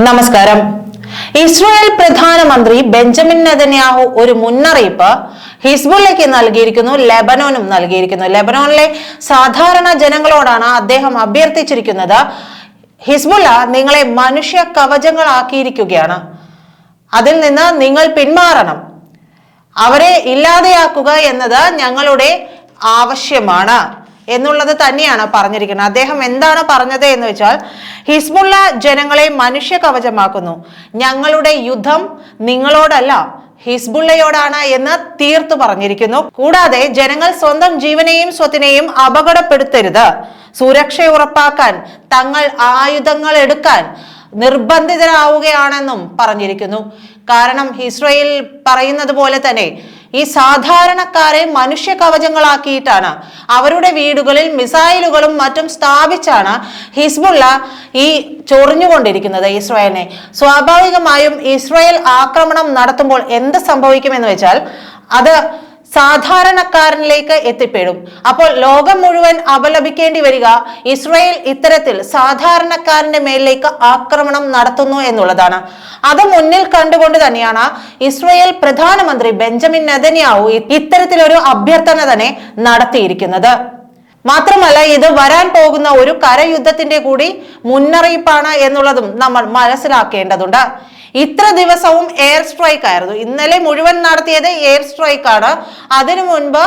നമസ്കാരം. ഇസ്രായേൽ പ്രധാനമന്ത്രി Benjamin Netanyahu ഒരു മുന്നറിയിപ്പ് ഹിസ്ബുള്ളയ്ക്ക് നൽകിയിരിക്കുന്നു ലെബനോനും നൽകിയിരിക്കുന്നു. ലെബനോനിലെ സാധാരണ ജനങ്ങളോടാണ് അദ്ദേഹം അഭ്യർത്ഥിച്ചിരിക്കുന്നത് ഹിസ്ബുള്ള നിങ്ങളെ മനുഷ്യ കവചങ്ങളാക്കിയിരിക്കുകയാണ്. അതിൽ നിന്ന് നിങ്ങൾ പിന്മാറണം. അവരെ ഇല്ലാതെയാക്കുക എന്നത് ഞങ്ങളുടെ ആവശ്യമാണ്. എന്നുള്ളത് തന്നെയാണ് പറഞ്ഞിരിക്കുന്നത്. അദ്ദേഹം എന്താണ് പറഞ്ഞത് എന്ന് വെച്ചാൽ ഹിസ്ബുള്ള ജനങ്ങളെ മനുഷ്യ കവചമാക്കുന്നു ഞങ്ങളുടെ യുദ്ധം നിങ്ങളോടല്ല ഹിസ്ബുള്ളയോടാണ് എന്ന് തീർത്തു പറഞ്ഞിരിക്കുന്നു. കൂടാതെ ജനങ്ങൾ സ്വന്തം ജീവനെയും സ്വത്തിനെയും അപകടപ്പെടുത്തരുത്. സുരക്ഷ ഉറപ്പാക്കാൻ തങ്ങൾ ആയുധങ്ങൾ എടുക്കാൻ നിർബന്ധിതരാവുകയാണെന്നും പറഞ്ഞിരിക്കുന്നു. കാരണം ഇസ്രയേൽ പറയുന്നത് പോലെ തന്നെ ഈ സാധാരണക്കാരെ മനുഷ്യ കവചങ്ങളാക്കിയിട്ടാണ് അവരുടെ വീടുകളിൽ മിസൈലുകളും മറ്റും സ്ഥാപിച്ചാണ് ഹിസ്ബുള്ള ഈ ചൊറിഞ്ഞുകൊണ്ടിരിക്കുന്നത് ഇസ്രായേലിനെ. സ്വാഭാവികമായും ഇസ്രായേൽ ആക്രമണം നടത്തുമ്പോൾ എന്ത് സംഭവിക്കുമെന്ന് വെച്ചാൽ അത് സാധാരണക്കാരനിലേക്ക് എത്തിപ്പെടും. അപ്പോൾ ലോകം മുഴുവൻ അപലപിക്കേണ്ടി വരിക ഇസ്രായേൽ ഇത്തരത്തിൽ സാധാരണക്കാരന്റെ മേലിലേക്ക് ആക്രമണം നടത്തുന്നു എന്നുള്ളതാണ്. അത് മുന്നിൽ കണ്ടുകൊണ്ട് തന്നെയാണ് ഇസ്രായേൽ പ്രധാനമന്ത്രി ബെഞ്ചമിൻ നെതന്യാഹു ഇത്തരത്തിലൊരു അഭ്യർത്ഥന തന്നെ നടത്തിയിരിക്കുന്നത്. മാത്രമല്ല ഇത് വരാൻ പോകുന്ന ഒരു കരയുദ്ധത്തിന്റെ കൂടി മുന്നറിയിപ്പാണ് എന്നുള്ളതും നമ്മൾ മനസ്സിലാക്കേണ്ടതുണ്ട്. ഇത്ര ദിവസവും എയർ സ്ട്രൈക്ക് ആയിരുന്നു. ഇന്നലെ മുഴുവൻ നടത്തിയത് എയർ സ്ട്രൈക്ക് ആണ്. അതിനു മുൻപ്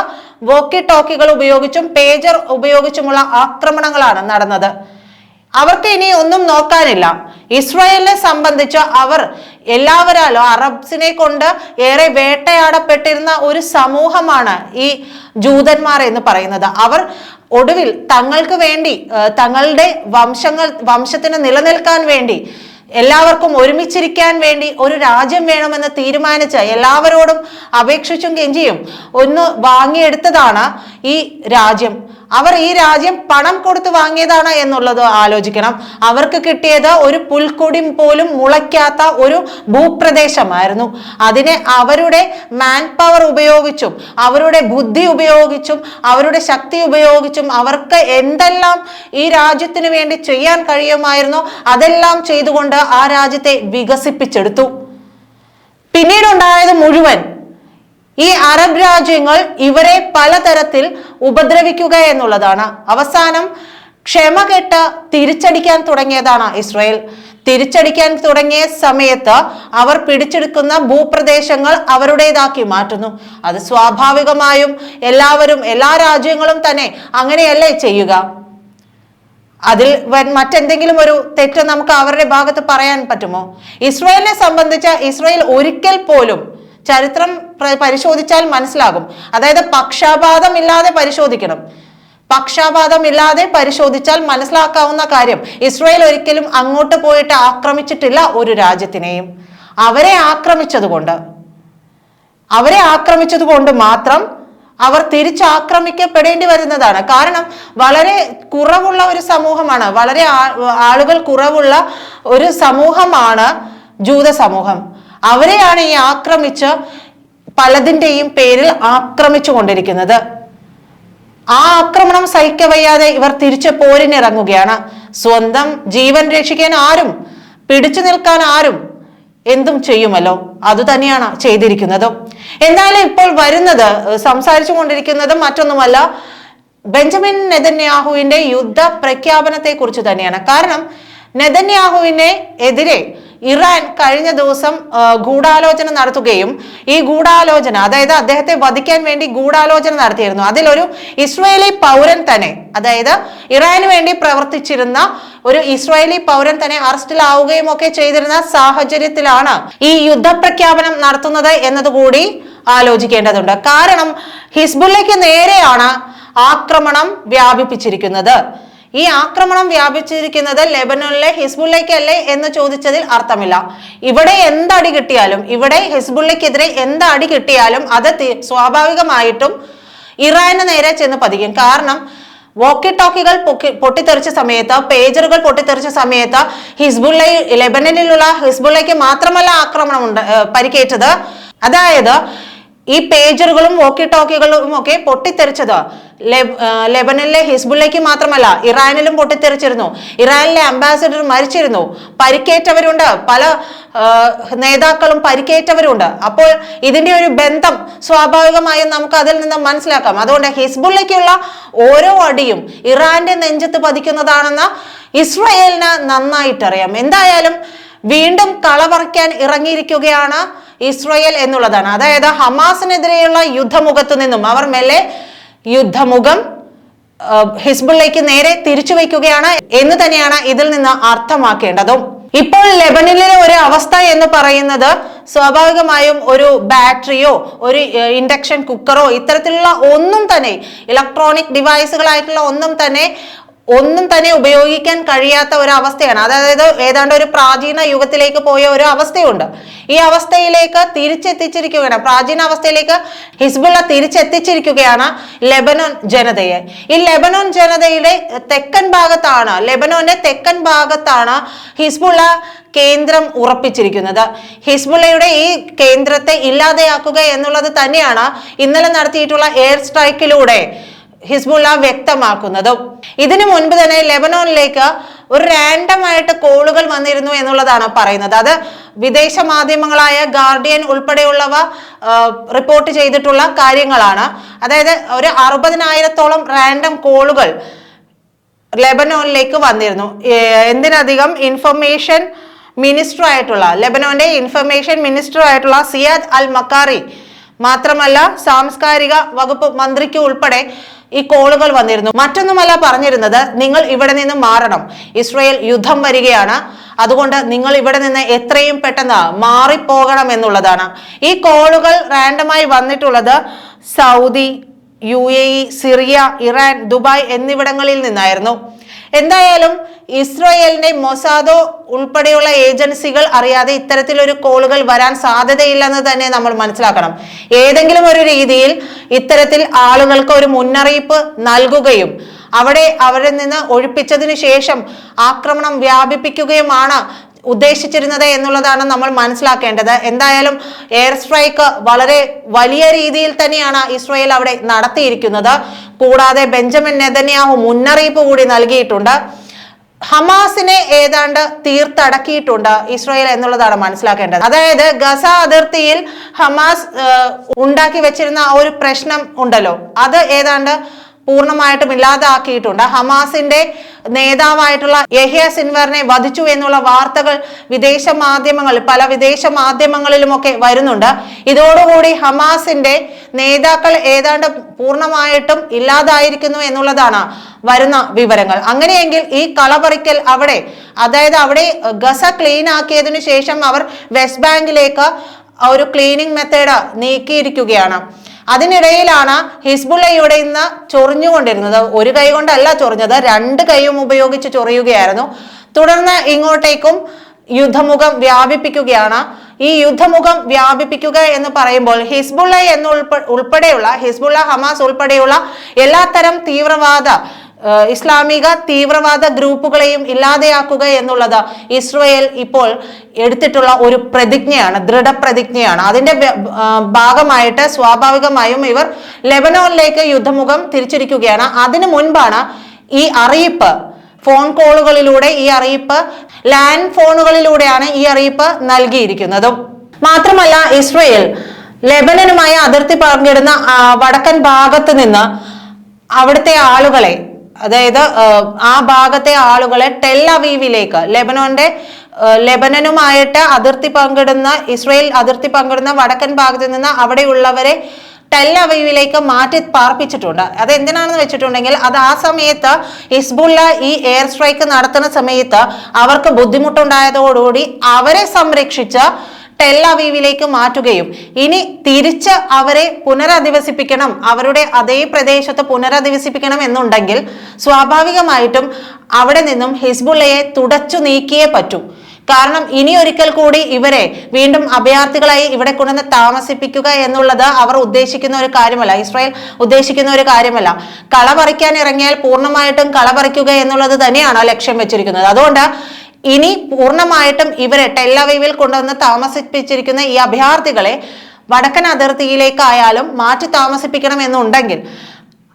വോക്കി ടോക്കികൾ ഉപയോഗിച്ചും പേജർ ഉപയോഗിച്ചുമുള്ള ആക്രമണങ്ങളാണ് നടന്നത്. അവർക്ക് ഇനി ഒന്നും നോക്കാനില്ല. ഇസ്രായേലിനെ സംബന്ധിച്ച് അവർ എല്ലാവരാലും അറബ്സിനെ കൊണ്ട് ഏറെ വേട്ടയാടപ്പെട്ടിരുന്ന ഒരു സമൂഹമാണ് ഈ ജൂതന്മാർ എന്ന് പറയുന്നത്. അവർ ഒടുവിൽ തങ്ങൾക്ക് വേണ്ടി തങ്ങളുടെ വംശങ്ങൾ വംശത്തിന് നിലനിൽക്കാൻ വേണ്ടി എല്ലാവർക്കും ഒരുമിച്ചിരിക്കാൻ വേണ്ടി ഒരു രാജ്യം വേണമെന്ന് തീരുമാനിച്ച എല്ലാവരോടും അപേക്ഷിച്ചും കെഞ്ചിയും. ഒന്ന് വാങ്ങിയെടുത്തതാണ് ഈ രാജ്യം. അവർ ഈ രാജ്യം പണം കൊടുത്തു വാങ്ങിയതാണ് എന്നുള്ളത് ആലോചിക്കണം. അവർക്ക് കിട്ടിയത് ഒരു പുൽക്കൊടി പോലും മുളയ്ക്കാത്ത ഒരു ഭൂപ്രദേശമായിരുന്നു. അതിനെ അവരുടെ മാൻ പവർ ഉപയോഗിച്ചും അവരുടെ ബുദ്ധി ഉപയോഗിച്ചും അവരുടെ ശക്തി ഉപയോഗിച്ചും അവർക്ക് എന്തെല്ലാം ഈ രാജ്യത്തിന് വേണ്ടി ചെയ്യാൻ കഴിയുമായിരുന്നോ അതെല്ലാം ചെയ്തുകൊണ്ട് ആ രാജ്യത്തെ വികസിപ്പിച്ചെടുത്തു. പിന്നീടുണ്ടായത് മുഴുവൻ ഈ അറബ് രാജ്യങ്ങൾ ഇവരെ പലതരത്തിൽ ഉപദ്രവിക്കുക എന്നുള്ളതാണ്. അവസാനം ക്ഷമ കെട്ട് തിരിച്ചടിക്കാൻ തുടങ്ങിയതാണ് ഇസ്രായേൽ. തിരിച്ചടിക്കാൻ തുടങ്ങിയ സമയത്ത് അവർ പിടിച്ചെടുക്കുന്ന ഭൂപ്രദേശങ്ങൾ അവരുടേതാക്കി മാറ്റുന്നു. അത് സ്വാഭാവികമായും എല്ലാവരും എല്ലാ രാജ്യങ്ങളും തന്നെ അങ്ങനെയല്ലേ ചെയ്യുക? അതിൽ മറ്റെന്തെങ്കിലും ഒരു തെറ്റ് നമുക്ക് അവരുടെ ഭാഗത്ത് പറയാൻ പറ്റുമോ? ഇസ്രായേലിനെ സംബന്ധിച്ച് ഇസ്രായേൽ ഒരിക്കൽ പോലും ചരിത്രം പരിശോധിച്ചാൽ മനസ്സിലാകും. അതായത് പക്ഷാപാതം ഇല്ലാതെ പരിശോധിക്കണം. പക്ഷാപാതം ഇല്ലാതെ പരിശോധിച്ചാൽ മനസ്സിലാക്കാവുന്ന കാര്യം ഇസ്രായേൽ ഒരിക്കലും അങ്ങോട്ട് പോയിട്ട് ആക്രമിച്ചിട്ടില്ല ഒരു രാജ്യത്തിനെയും. അവരെ ആക്രമിച്ചതുകൊണ്ട്. അവരെ ആക്രമിച്ചതുകൊണ്ട് മാത്രം അവർ തിരിച്ചാക്രമിക്കപ്പെടേണ്ടി വരുന്നതാണ്. കാരണം വളരെ കുറവുള്ള ഒരു സമൂഹമാണ്. വളരെ ആളുകൾ കുറവുള്ള ഒരു സമൂഹമാണ് ജൂത സമൂഹം. അവരെയാണ് ഈ ആക്രമിച്ച് പലതിന്റെയും പേരിൽ ആക്രമിച്ചു കൊണ്ടിരിക്കുന്നത് ആ ആക്രമണം സഹിക്കവയ്യാതെ ഇവർ തിരിച്ച് പോരിനിറങ്ങുകയാണ്. സ്വന്തം ജീവൻ രക്ഷിക്കാൻ ആരും പിടിച്ചു നിൽക്കാൻ ആരും എന്തും ചെയ്യുമല്ലോ. അത് തന്നെയാണ് ചെയ്തിരിക്കുന്നത്. എന്നാലും ഇപ്പോൾ വരുന്നത് സംസാരിച്ചു കൊണ്ടിരിക്കുന്നത് മറ്റൊന്നുമല്ല ബെഞ്ചമിൻ നെതന്യാഹുവിന്റെ യുദ്ധ പ്രഖ്യാപനത്തെ കുറിച്ച് തന്നെയാണ്. കാരണം നെതന്യാഹുവിനെ എതിരെ ഇറാൻ കഴിഞ്ഞ ദിവസം ഗൂഢാലോചന നടത്തുകയും ഈ ഗൂഢാലോചന അതായത് അദ്ദേഹത്തെ വധിക്കാൻ വേണ്ടി ഗൂഢാലോചന നടത്തിയിരുന്നു. അതിലൊരു ഇസ്രായേലി പൗരൻ തന്നെ അതായത് ഇറാന് വേണ്ടി പ്രവർത്തിച്ചിരുന്ന ഒരു ഇസ്രായേലി പൗരൻ തന്നെ അറസ്റ്റിലാവുകയും ഒക്കെ ചെയ്തിരുന്ന സാഹചര്യത്തിലാണ് ഈ യുദ്ധപ്രഖ്യാപനം നടത്തുന്നത് എന്നതുകൂടി ആലോചിക്കേണ്ടതുണ്ട്. കാരണം ഹിസ്ബുല്ലയ്ക്ക് നേരെയാണ് ആക്രമണം വ്യാപിപ്പിച്ചിരിക്കുന്നത്. ഈ ആക്രമണം വ്യാപിച്ചിരിക്കുന്നത് ലെബനനിലെ ഹിസ്ബുള്ളയ്ക്കല്ലേ എന്ന് ചോദിച്ചതിൽ അർത്ഥമില്ല. ഇവിടെ എന്തടി കിട്ടിയാലും ഇവിടെ ഹിസ്ബുള്ളയ്ക്കെതിരെ എന്ത് അടി കിട്ടിയാലും അത് സ്വാഭാവികമായിട്ടും ഇറാന് നേരെ ചെന്ന് പതിക്കും. കാരണം വോക്കി ടോക്കികൾ പൊട്ടിത്തെറിച്ച സമയത്ത് പേജറുകൾ പൊട്ടിത്തെറിച്ച സമയത്ത് ഹിസ്ബുള്ള ലെബനനിലുള്ള ഹിസ്ബുള്ളയ്ക്ക് മാത്രമല്ല ആക്രമണം ഉണ്ട് പരിക്കേറ്റത്. അതായത് ഈ പേജറുകളും വോക്കി ടോക്കികളും ഒക്കെ പൊട്ടിത്തെറിച്ചത് ലെബ്- ലെബനനിലെ ഹിസ്ബുള്ളയ്ക്ക് മാത്രമല്ല ഇറാനിലും പൊട്ടിത്തെറിച്ചിരുന്നു. ഇറാനിലെ അംബാസിഡർ മരിച്ചിരുന്നു. പരിക്കേറ്റവരുണ്ട്. പല നേതാക്കളും പരിക്കേറ്റവരുണ്ട്. അപ്പോൾ ഇതിന്റെ ഒരു ബന്ധം സ്വാഭാവികമായും നമുക്ക് അതിൽ നിന്ന് മനസ്സിലാക്കാം. അതുകൊണ്ട് ഹിസ്ബുള്ളയ്ക്കുള്ള ഓരോ അടിയും ഇറാന്റെ നെഞ്ചത്ത് പതിക്കുന്നതാണെന്ന് ഇസ്രയേലിന് നന്നായിട്ടറിയാം. എന്തായാലും വീണ്ടും കളവറയ്ക്കാൻ ഇറങ്ങിയിരിക്കുകയാണ് ഇസ്രയേൽ എന്നുള്ളതാണ്. അതായത് ഹമാസിനെതിരെയുള്ള യുദ്ധമുഖത്തു നിന്നും അവർ മെല്ലെ യുദ്ധമുഖം ഹിസ്ബുള്ളേക്ക് നേരെ തിരിച്ചു വയ്ക്കുകയാണ് എന്ന് തന്നെയാണ് ഇതിൽ നിന്ന് അർത്ഥമാക്കേണ്ടതും. ഇപ്പോൾ ലെബനിലെ ഒരു അവസ്ഥ എന്ന് പറയുന്നത് സ്വാഭാവികമായും ഒരു ബാറ്ററിയോ ഒരു ഇൻഡക്ഷൻ കുക്കറോ ഇത്തരത്തിലുള്ള ഒന്നും തന്നെ ഇലക്ട്രോണിക് ഡിവൈസുകളായിട്ടുള്ള ഒന്നും തന്നെ ഒന്നും തന്നെ ഉപയോഗിക്കാൻ കഴിയാത്ത ഒരു അവസ്ഥയാണ് അതായത് ഏതാണ്ട് ഒരു പ്രാചീന യുഗത്തിലേക്ക് പോയ ഒരു അവസ്ഥയുണ്ട്. ഈ അവസ്ഥയിലേക്ക് തിരിച്ചെത്തിച്ചിരിക്കുകയാണ്. പ്രാചീന അവസ്ഥയിലേക്ക് ഹിസ്ബുള്ള തിരിച്ചെത്തിച്ചിരിക്കുകയാണ് ലെബനോൻ ജനതയെ. ഈ ലെബനോൻ ജനതയുടെ തെക്കൻ ഭാഗത്താണ് ലെബനോന്റെ തെക്കൻ ഭാഗത്താണ് ഹിസ്ബുള്ള കേന്ദ്രം ഉറപ്പിച്ചിരിക്കുന്നത്. ഹിസ്ബുള്ളയുടെ ഈ കേന്ദ്രത്തെ ഇല്ലാതെയാക്കുക എന്നുള്ളത് തന്നെയാണ് ഇന്നലെ നടത്തിയിട്ടുള്ള എയർ സ്ട്രൈക്കിലൂടെ ഹിസ്ബുള്ള വ്യക്തമാക്കുന്നതും. ഇതിനു മുൻപ് തന്നെ ലെബനോണിലേക്ക് ഒരു റാൻഡം ആയിട്ട് കോളുകൾ വന്നിരുന്നു എന്നുള്ളതാണ് പറയുന്നത്. അത് വിദേശ മാധ്യമങ്ങളായ ഗാർഡിയൻ ഉൾപ്പെടെയുള്ളവ റിപ്പോർട്ട് ചെയ്തിട്ടുള്ള കാര്യങ്ങളാണ്. അതായത് ഒരു അറുപതിനായിരത്തോളം റാൻഡം കോളുകൾ ലെബനോണിലേക്ക് വന്നിരുന്നു. എന്തിനധികം ഇൻഫർമേഷൻ മിനിസ്റ്റർ ആയിട്ടുള്ള ലെബനോന്റെ ഇൻഫർമേഷൻ മിനിസ്റ്റർ ആയിട്ടുള്ള സിയാദ് അൽ മക്കാറി മാത്രമല്ല സാംസ്കാരിക വകുപ്പ് മന്ത്രിക്ക് ഉൾപ്പെടെ ഈ കോളുകൾ വന്നിരുന്നു. മറ്റൊന്നുമല്ല പറഞ്ഞിരുന്നത് നിങ്ങൾ ഇവിടെ നിന്ന് മാറണം. ഇസ്രയേൽ യുദ്ധം വരികയാണ്. അതുകൊണ്ട് നിങ്ങൾ ഇവിടെ നിന്ന് എത്രയും പെട്ടെന്ന് മാറിപ്പോകണം എന്നുള്ളതാണ്. ഈ കോളുകൾ റാൻഡമായി വന്നിട്ടുള്ളത് സൗദി യു സിറിയ ഇറാൻ ദുബായ് എന്നിവിടങ്ങളിൽ നിന്നായിരുന്നു. എന്തായാലും ഇസ്രായേലിന്റെ മൊസാദോ ഉൾപ്പെടെയുള്ള ഏജൻസികൾ അറിയാതെ ഇത്തരത്തിലൊരു കോളുകൾ വരാൻ സാധ്യതയില്ലെന്ന് തന്നെ നമ്മൾ മനസ്സിലാക്കണം. ഏതെങ്കിലും ഒരു രീതിയിൽ ഇത്തരത്തിൽ ആളുകൾക്ക് ഒരു മുന്നറിയിപ്പ് നൽകുകയും അവിടെ അവരിൽ നിന്ന് ഒഴിപ്പിച്ചതിന് ശേഷം ആക്രമണം വ്യാപിപ്പിക്കുകയുമാണ് ഉദ്ദേശിച്ചിരുന്നത് എന്നുള്ളതാണ് നമ്മൾ മനസ്സിലാക്കേണ്ടത്. എന്തായാലും എയർ സ്ട്രൈക്ക് വളരെ വലിയ രീതിയിൽ തന്നെയാണ് ഇസ്രായേൽ അവിടെ നടത്തിയിരിക്കുന്നത്. കൂടാതെ ബെഞ്ചമിൻ നെതന്യാഹു മുന്നറിയിപ്പ് കൂടി നൽകിയിട്ടുണ്ട്. ഹമാസിനെ ഏതാണ്ട് തീർത്തടക്കിയിട്ടുണ്ട് ഇസ്രായേൽ എന്നുള്ളതാണ് മനസ്സിലാക്കേണ്ടത്. അതായത് ഗസ അതിർത്തിയിൽ ഹമാസ് ഉണ്ടാക്കി വെച്ചിരുന്ന ഒരു പ്രശ്നം ഉണ്ടല്ലോ. അത് ഏതാണ്ട് പൂർണമായിട്ടും ഇല്ലാതാക്കിയിട്ടുണ്ട്. ഹമാസിന്റെ നേതാവായിട്ടുള്ള യഹ്യ സിൻവറിനെ വധിച്ചു എന്നുള്ള വാർത്തകൾ വിദേശ മാധ്യമങ്ങൾ പല വിദേശ മാധ്യമങ്ങളിലുമൊക്കെ വരുന്നുണ്ട്. ഇതോടുകൂടി ഹമാസിന്റെ നേതാക്കൾ ഏതാണ്ട് പൂർണമായിട്ടും ഇല്ലാതായിരിക്കുന്നു എന്നുള്ളതാണ് വരുന്ന വിവരങ്ങൾ. അങ്ങനെയെങ്കിൽ ഈ കളപറിക്കൽ അവിടെ അതായത് അവിടെ ഗസ ക്ലീൻ ആക്കിയതിനു ശേഷം അവർ വെസ്റ്റ് ബാങ്കിലേക്ക് ഒരു ക്ലീനിങ് മെത്തേഡ് നീക്കിയിരിക്കുകയാണ്. അതിനിടയിലാണ് ഹിസ്ബുള്ളയുടെ ഇന്ന് ചൊറിഞ്ഞുകൊണ്ടിരുന്നത്. ഒരു കൈ കൊണ്ടല്ല ചൊറിഞ്ഞത്. രണ്ട് കൈയും ഉപയോഗിച്ച് ചൊറിയുകയായിരുന്നു. തുടർന്ന് ഇങ്ങോട്ടേക്കും യുദ്ധമുഖം വ്യാപിപ്പിക്കുകയാണ്. ഈ യുദ്ധമുഖം വ്യാപിപ്പിക്കുക എന്ന് പറയുമ്പോൾ ഹിസ്ബുള്ള എന്ന് ഉൾപ്പെ ഉൾപ്പെടെയുള്ള ഹിസ്ബുള്ള ഹമാസ് ഉൾപ്പെടെയുള്ള എല്ലാത്തരം തീവ്രവാദ ഇസ്ലാമിക തീവ്രവാദ ഗ്രൂപ്പുകളെയും ഇല്ലാതെയാക്കുക എന്നുള്ളത് ഇസ്രയേൽ ഇപ്പോൾ എടുത്തിട്ടുള്ള ഒരു പ്രതിജ്ഞയാണ് ദൃഢപ്രതിജ്ഞയാണ്. അതിന്റെ ഭാഗമായിട്ട് സ്വാഭാവികമായും ഇവർ ലെബനോണിലേക്ക് യുദ്ധമുഖം തിരിച്ചിരിക്കുകയാണ്. അതിനു മുൻപാണ് ഈ അറിയിപ്പ് ഫോൺ കോളുകളിലൂടെ ഈ അറിയിപ്പ് ലാൻഡ് ഫോണുകളിലൂടെയാണ് ഈ അറിയിപ്പ് നൽകിയിരിക്കുന്നതും. മാത്രമല്ല ഇസ്രയേൽ ലെബനനുമായി അതിർത്തി പങ്കിടുന്ന വടക്കൻ ഭാഗത്ത് നിന്ന് അവിടുത്തെ ആളുകളെ അതായത് ആ, ഭാഗത്തെ ആളുകളെ ടെൽ അവീവിലേക്ക് ലെബനോന്റെ ലെബനനുമായിട്ട് അതിർത്തി പങ്കിടുന്ന ഇസ്രയേൽ അതിർത്തി പങ്കിടുന്ന വടക്കൻ ഭാഗത്ത് നിന്ന് അവിടെയുള്ളവരെ ടെൽ അവീവിലേക്ക് മാറ്റി പാർപ്പിച്ചിട്ടുണ്ട്. അത് എന്തിനാണെന്ന് വെച്ചിട്ടുണ്ടെങ്കിൽ അത് ആ സമയത്ത് ഹിസ്ബുള്ള ഈ എയർ സ്ട്രൈക്ക് നടത്തുന്ന സമയത്ത് അവർക്ക് ബുദ്ധിമുട്ടുണ്ടായതോടുകൂടി അവരെ സംരക്ഷിച്ച് ടെൽ അവീവിലേക്ക് മാറ്റുകയും. ഇനി തിരിച്ച് അവരെ പുനരധിവസിപ്പിക്കണം. അവരുടെ അതേ പ്രദേശത്ത് പുനരധിവസിപ്പിക്കണം എന്നുണ്ടെങ്കിൽ സ്വാഭാവികമായിട്ടും അവിടെ നിന്നും ഹിസ്ബുള്ളയെ തുടച്ചു നീക്കിയേ പറ്റൂ. കാരണം ഇനി ഒരിക്കൽ കൂടി ഇവരെ വീണ്ടും അഭയാർത്ഥികളായി ഇവിടെ കൊണ്ടുവന്ന് താമസിപ്പിക്കുക എന്നുള്ളത് അവർ ഉദ്ദേശിക്കുന്ന ഒരു കാര്യമല്ല. ഇസ്രായേൽ ഉദ്ദേശിക്കുന്ന ഒരു കാര്യമല്ല. കള പറിക്കാൻ ഇറങ്ങിയാൽ പൂർണമായിട്ടും കള പറിക്കുക എന്നുള്ളത് തന്നെയാണ് ലക്ഷ്യം വെച്ചിരിക്കുന്നത്. അതുകൊണ്ട് ഇനി പൂർണമായിട്ടും ഇവരെ ടെല്ലവീവിൽ കൊണ്ടുവന്ന് താമസിപ്പിച്ചിരിക്കുന്ന ഈ അഭയാർത്ഥികളെ വടക്കൻ അതിർത്തിയിലേക്കായാലും മാറ്റി താമസിപ്പിക്കണം എന്നുണ്ടെങ്കിൽ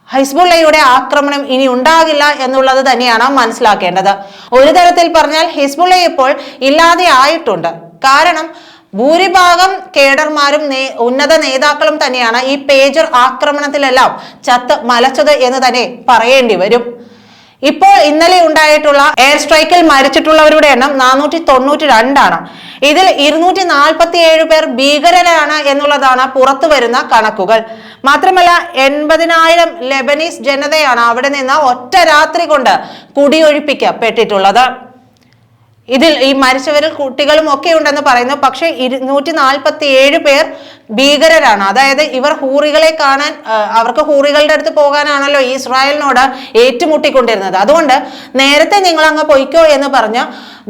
ഹിസ്ബുള്ളയുടെ ആക്രമണം ഇനി ഉണ്ടാകില്ല എന്നുള്ളത് തന്നെയാണ് മനസ്സിലാക്കേണ്ടത്. ഒരു തരത്തിൽ പറഞ്ഞാൽ ഹിസ്ബുള്ള ഇപ്പോൾ ഇല്ലാതെ ആയിട്ടുണ്ട്. കാരണം ഭൂരിഭാഗം കേഡർമാരും ഉന്നത നേതാക്കളും തന്നെയാണ് ഈ പേജർ ആക്രമണത്തിലെല്ലാം ചത്ത് മലച്ചത് എന്ന് തന്നെ പറയേണ്ടി വരും. ഇപ്പോൾ ഇന്നലെ ഉണ്ടായിട്ടുള്ള എയർ സ്ട്രൈക്കിൽ മരിച്ചിട്ടുള്ളവരുടെ എണ്ണം നാനൂറ്റി തൊണ്ണൂറ്റി രണ്ടാണ് ഇതിൽ ഇരുന്നൂറ്റി നാൽപ്പത്തി ഏഴ് പേർ ഭീകരരാണ് എന്നുള്ളതാണ് പുറത്തു വരുന്ന കണക്കുകൾ. മാത്രമല്ല എൺപതിനായിരം ലെബനീസ് ജനതയാണ് അവിടെ നിന്ന് ഒറ്റ രാത്രി കൊണ്ട് കുടിയൊഴിപ്പിക്കപ്പെട്ടിട്ടുള്ളത്. ഇതിൽ ഈ മരിച്ചവരിൽ കുട്ടികളും ഒക്കെ ഉണ്ടെന്ന് പറയുന്നു. പക്ഷെ ഇരുന്നൂറ്റി നാൽപ്പത്തി ഏഴ് പേർ ഭീകരരാണ്. അതായത് ഇവർ ഹൂറികളെ കാണാൻ അവർക്ക് ഹൂറികളുടെ അടുത്ത് പോകാനാണല്ലോ ഇസ്രായേലിനോട് ഏറ്റുമുട്ടിക്കൊണ്ടിരുന്നത്. അതുകൊണ്ട് നേരത്തെ നിങ്ങൾ അങ്ങ് പൊയ്ക്കോ എന്ന് പറഞ്ഞ്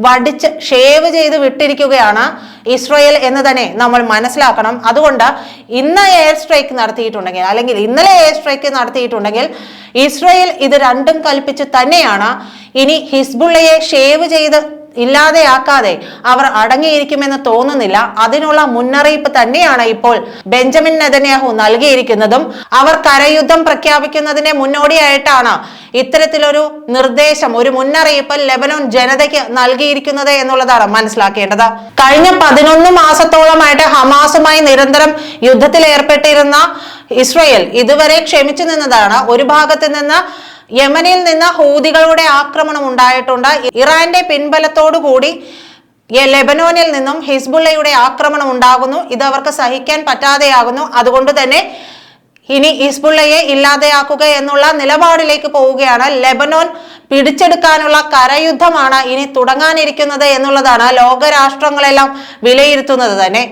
വടിച്ച് ഷേവ് ചെയ്ത് വിട്ടിരിക്കുകയാണ് ഇസ്രായേൽ എന്ന് തന്നെ നമ്മൾ മനസ്സിലാക്കണം. അതുകൊണ്ട് ഇന്ന് എയർ സ്ട്രൈക്ക് നടത്തിയിട്ടുണ്ടെങ്കിൽ അല്ലെങ്കിൽ ഇന്നലെ എയർ സ്ട്രൈക്ക് നടത്തിയിട്ടുണ്ടെങ്കിൽ ഇസ്രായേൽ ഇത് രണ്ടും കൽപ്പിച്ച് തന്നെയാണ്. ഇനി ഹിസ്ബുള്ളയെ ഷേവ് ചെയ്ത് ഇല്ലാതെയാക്കാതെ അവർ അടങ്ങിയിരിക്കുമെന്ന് തോന്നുന്നില്ല. അതിനുള്ള മുന്നറിയിപ്പ് തന്നെയാണ് ഇപ്പോൾ ബെഞ്ചമിൻ നെതന്യാഹു നൽകിയിരിക്കുന്നതും. അവർ കരയുദ്ധം പ്രഖ്യാപിക്കുന്നതിന്റെ മുന്നോടിയായിട്ടാണ് ഇത്തരത്തിലൊരു നിർദ്ദേശം ഒരു മുന്നറിയിപ്പ് ലെബനോൻ ജനതയ്ക്ക് നൽകിയിരിക്കുന്നത് എന്നുള്ളതാണ് മനസ്സിലാക്കേണ്ടത്. കഴിഞ്ഞ പതിനൊന്ന് മാസത്തോളമായിട്ട് ഹമാസുമായി നിരന്തരം യുദ്ധത്തിൽ ഏർപ്പെട്ടിരുന്ന ഇസ്രയേൽ ഇതുവരെ ക്ഷമിച്ചു നിന്നതാണ്. ഒരു ഭാഗത്ത് നിന്ന് യമനിൽ നിന്ന് ഹൂതികളുടെ ആക്രമണം ഉണ്ടായിട്ടുണ്ട്. ഇറാന്റെ പിൻബലത്തോടു കൂടി ലെബനോനിൽ നിന്നും ഹിസ്ബുള്ളയുടെ ആക്രമണം ഉണ്ടാകുന്നു. ഇത് അവർക്ക് സഹിക്കാൻ പറ്റാതെയാകുന്നു. അതുകൊണ്ട് തന്നെ ഇനി ഹിസ്ബുള്ളയെ ഇല്ലാതെയാക്കുക എന്നുള്ള നിലപാടിലേക്ക് പോവുകയാണ്. ലെബനോൻ പിടിച്ചെടുക്കാനുള്ള കരയുദ്ധമാണ് ഇനി തുടങ്ങാനിരിക്കുന്നത് എന്നുള്ളതാണ് ലോകരാഷ്ട്രങ്ങളെല്ലാം വിലയിരുത്തുന്നത് തന്നെ.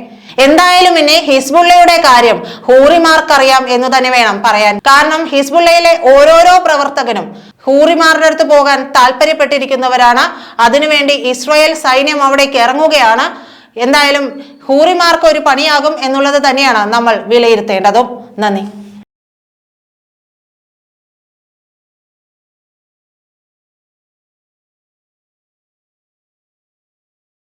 എന്തായാലും പിന്നെ ഹിസ്ബുള്ളയുടെ കാര്യം ഹൂറിമാർക്കറിയാം എന്ന് തന്നെ വേണം പറയാൻ. കാരണം ഹിസ്ബുള്ളയിലെ ഓരോരോ പ്രവർത്തകനും ഹൂറിമാരുടെ അടുത്ത് പോകാൻ താല്പര്യപ്പെട്ടിരിക്കുന്നവരാണ്. അതിനുവേണ്ടി ഇസ്രായേൽ സൈന്യം അവിടേക്ക് ഇറങ്ങുകയാണ്. എന്തായാലും ഹൂറിമാർക്ക് ഒരു പണിയാകും എന്നുള്ളത് തന്നെയാണ് നമ്മൾ വിലയിരുത്തേണ്ടതും. നന്ദി.